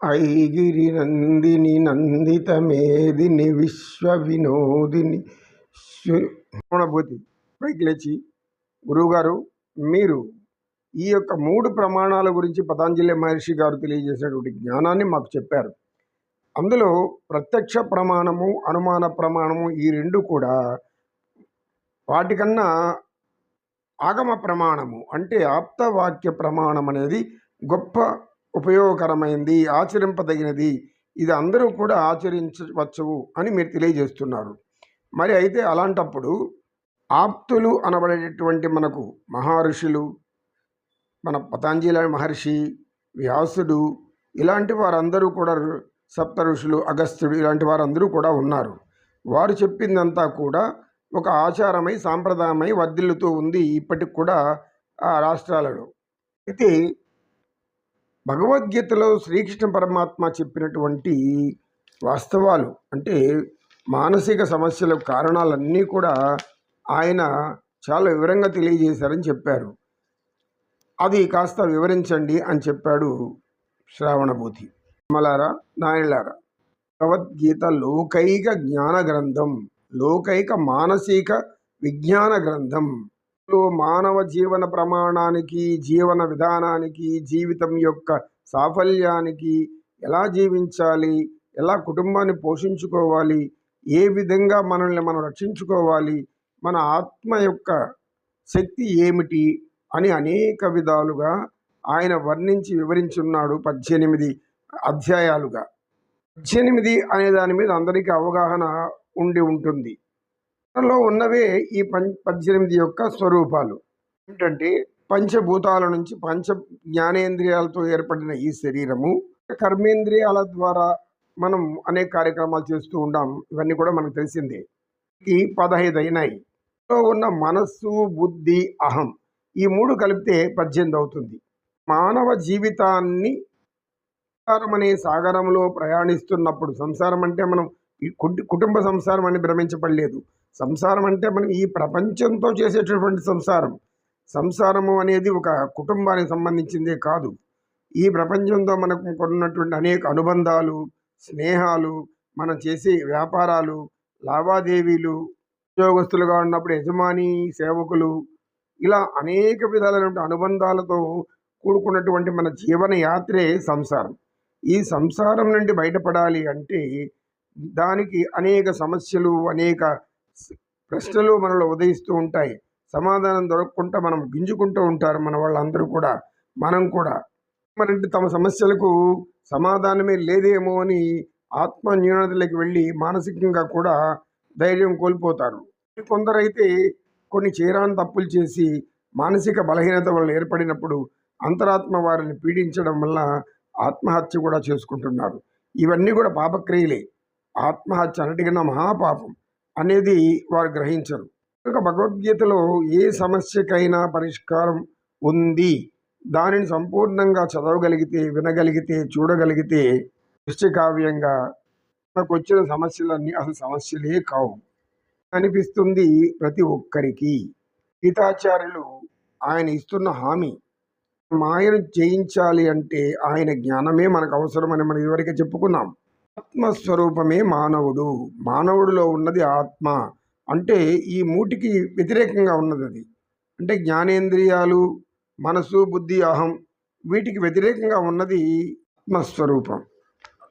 ఐగిరి నందిని నందిత మేదిని విశ్వ వినోదిని. శ్రవణభూతి పైకి లేచి గురువుగారు మీరు ఈ యొక్క మూడు ప్రమాణాల గురించి పతాంజలి మహర్షి గారు తెలియజేసినటువంటి జ్ఞానాన్ని మాకు చెప్పారు. అందులో ప్రత్యక్ష ప్రమాణము అనుమాన ప్రమాణము ఈ రెండు కూడా వాటికన్నా ఆగమ ప్రమాణము అంటే ఆప్తవాక్య ప్రమాణం అనేది గొప్ప ఉపయోగకరమైంది ఆచరింపదగినది. ఇది అందరూ కూడా ఆచరించవచ్చు అని మీరు తెలియజేస్తున్నారు. మరి అయితే అలాంటప్పుడు ఆప్తులు అనబడేటటువంటి మనకు మహర్షులు మన పతాంజలి మహర్షి వ్యాసుడు ఇలాంటి వారందరూ కూడా సప్త ఋషులు అగస్త్యుడు ఇలాంటి వారందరూ కూడా ఉన్నారు. వారు చెప్పిందంతా కూడా ఒక ఆచారమై సాంప్రదాయమై వర్ధిల్లుతూ ఉంది ఇప్పటికి కూడా ఆ రాష్ట్రాలలో. అయితే భగవద్గీతలో శ్రీకృష్ణ పరమాత్మ చెప్పినటువంటి వాస్తవాలు అంటే మానసిక సమస్యల కారణాలన్నీ కూడా ఆయన చాలా వివరంగా తెలియజేశారని చెప్పారు. అది కాస్త వివరించండి అని చెప్పాడు శ్రావణభూతి మలారా నాయనలారా భగవద్గీత లోకైక జ్ఞాన గ్రంథం లోకైక మానసిక విజ్ఞాన గ్రంథం మానవ జీవన ప్రమాణానికి జీవన విధానానికి జీవితం యొక్క సాఫల్యానికి ఎలా జీవించాలి ఎలా కుటుంబాన్ని పోషించుకోవాలి ఏ విధంగా మనల్ని మనం రక్షించుకోవాలి మన ఆత్మ యొక్క శక్తి ఏమిటి అని అనేక విధాలుగా ఆయన వర్ణించి వివరించున్నాడు పద్దెనిమిది అధ్యాయాలుగా. పద్దెనిమిది అనే దాని మీద అందరికీ అవగాహన ఉండి ఉంటుంది. లో ఉన్నవే ఈ పం పద్దెనిమిది యొక్క స్వరూపాలు. ఏమిటంటే పంచభూతాల నుంచి పంచ జ్ఞానేంద్రియాలతో ఏర్పడిన ఈ శరీరము కర్మేంద్రియాల ద్వారా మనం అనేక కార్యక్రమాలు చేస్తూ ఉంటాం ఇవన్నీ కూడా మనకు తెలిసిందే. ఈ పదహైదు అయినాయి. ఉన్న మనస్సు బుద్ధి అహం ఈ మూడు కలిపితే పద్దెనిమిది అవుతుంది. మానవ జీవితాన్ని సంసారం అనే సాగరంలో ప్రయాణిస్తున్నప్పుడు సంసారం అంటే మనం కుటుంబ సంసారం అని భ్రమించబడలేదు. సంసారం అంటే మనం ఈ ప్రపంచంతో చేసేటటువంటి సంసారం. సంసారము అనేది ఒక కుటుంబానికి సంబంధించిందే కాదు. ఈ ప్రపంచంతో మనకు కొన్నటువంటి అనేక అనుబంధాలు స్నేహాలు మనం చేసే వ్యాపారాలు లావాదేవీలు ఉద్యోగస్తులుగా ఉన్నప్పుడు యజమాని సేవకులు ఇలా అనేక విధాలైనటువంటి అనుబంధాలతో కూడుకున్నటువంటి మన జీవన యాత్రే సంసారం. ఈ సంసారం నుండి బయటపడాలి అంటే దానికి అనేక సమస్యలు అనేక ప్రశ్నలు మనలో ఉదయిస్తూ ఉంటాయి. సమాధానం దొరకకుండా మనం గింజుకుంటూ ఉంటారు మన వాళ్ళందరూ కూడా మనం కూడా. మరంటే తమ సమస్యలకు సమాధానమే లేదేమో అని ఆత్మ న్యూనతలకు వెళ్ళి మానసికంగా కూడా ధైర్యం కోల్పోతారు. కొందరైతే కొన్ని చేరాని తప్పులు చేసి మానసిక బలహీనత వల్ల ఏర్పడినప్పుడు అంతరాత్మ వారిని పీడించడం వల్ల ఆత్మహత్య కూడా చేసుకుంటున్నారు. ఇవన్నీ కూడా పాపక్రియలే. ఆత్మహత్య అన్నిటికన్నా మహాపాపం అనేది వారు గ్రహించరు. కనుక భగవద్గీతలో ఏ సమస్యకైనా పరిష్కారం ఉంది. దానిని సంపూర్ణంగా చదవగలిగితే వినగలిగితే చూడగలిగితే దృశ్యకావ్యంగా మనకు వచ్చిన సమస్యలన్నీ అసలు సమస్యలే కావు. అనిపిస్తుంది ప్రతి ఒక్కరికి. గీతాచార్యులు ఆయన ఇస్తున్న హామీ మాయను జయించాలి అంటే ఆయన జ్ఞానమే మనకు అవసరమని మనం ఇదివరకే చెప్పుకున్నాం. ఆత్మస్వరూపమే మానవుడు. మానవుడిలో ఉన్నది ఆత్మ. అంటే ఈ మూటికి వ్యతిరేకంగా ఉన్నది అది అంటే జ్ఞానేంద్రియాలు మనసు బుద్ధి అహం వీటికి వ్యతిరేకంగా ఉన్నది ఆత్మస్వరూపం.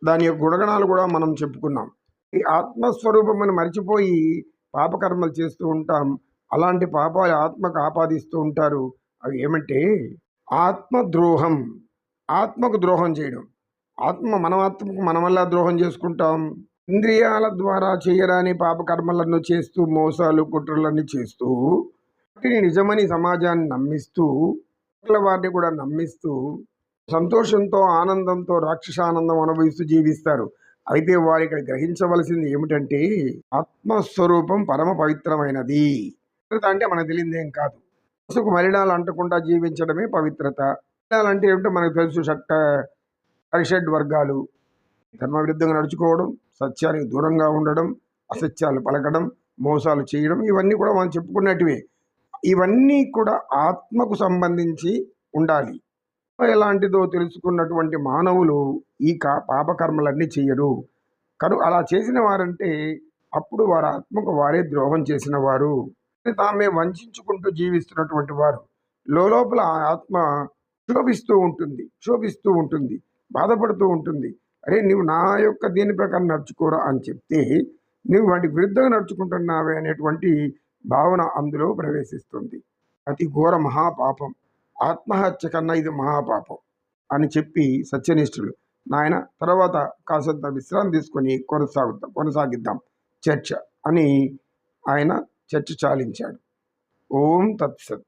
దాని యొక్క గుణగణాలు కూడా మనం చెప్పుకున్నాం. ఈ ఆత్మస్వరూపం అని మర్చిపోయి పాపకర్మలు చేస్తూ ఉంటాం. అలాంటి పాపాలు ఆత్మకు ఆపాదిస్తూ ఉంటారు. అవి ఏమంటే ఆత్మద్రోహం. ఆత్మకు ద్రోహం చేయడం. ఆత్మ మన మనమల్లా వల్ల ద్రోహం చేసుకుంటాం. ఇంద్రియాల ద్వారా చేయరాని పాపకర్మలను చేస్తూ మోసాలు కుట్రలన్నీ చేస్తూ వాటిని నిజమని సమాజాన్ని నమ్మిస్తూ వారిని కూడా నమ్మిస్తూ సంతోషంతో ఆనందంతో రాక్షసానందం అనుభవిస్తూ జీవిస్తారు. అయితే వారు ఇక్కడ గ్రహించవలసింది ఏమిటంటే ఆత్మస్వరూపం పరమ పవిత్రమైనది. అంటే మనకు తెలియదేం కాదు. మనసుకు మలినాలు అంటకుండా జీవించడమే పవిత్రత. మలినాలు అంటే ఏమిటో మనకు తెలుసు. చట్ట పరిషడ్ వర్గాలు ధర్మవిరుద్ధంగా నడుచుకోవడం సత్యానికి దూరంగా ఉండడం అసత్యాలు పలకడం మోసాలు చేయడం ఇవన్నీ కూడా మనం చెప్పుకున్నట్టువే. ఇవన్నీ కూడా ఆత్మకు సంబంధించి ఉండాలి. ఎలాంటిదో తెలుసుకున్నటువంటి మానవులు ఈ కా పాపకర్మలన్నీ చేయరు. కను అలా చేసిన వారంటే అప్పుడు వారి ఆత్మకు వారే ద్రోహం చేసిన వారు. తామే వంచుకుంటూ జీవిస్తున్నటువంటి వారు. లోపల ఆత్మ క్షోభిస్తూ ఉంటుంది క్షోభిస్తూ ఉంటుంది. బాధపడుతూ ఉంటుంది. అరే నువ్వు నా యొక్క దీని ప్రకారం నడుచుకోరా అని చెప్తే నువ్వు వాటికి విరుద్ధంగా నడుచుకుంటున్నావే అనేటువంటి భావన అందులో ప్రవేశిస్తుంది. అతి ఘోర మహాపాపం. ఆత్మహత్య కన్నా ఇది మహాపాపం అని చెప్పి సత్యనిష్ఠులు నాయన తర్వాత కాసంత విశ్రాంతి తీసుకొని కొనసాగుతాం కొనసాగిద్దాం చర్చ అని ఆయన చర్చ చాలించాడు. ఓం తత్సత్.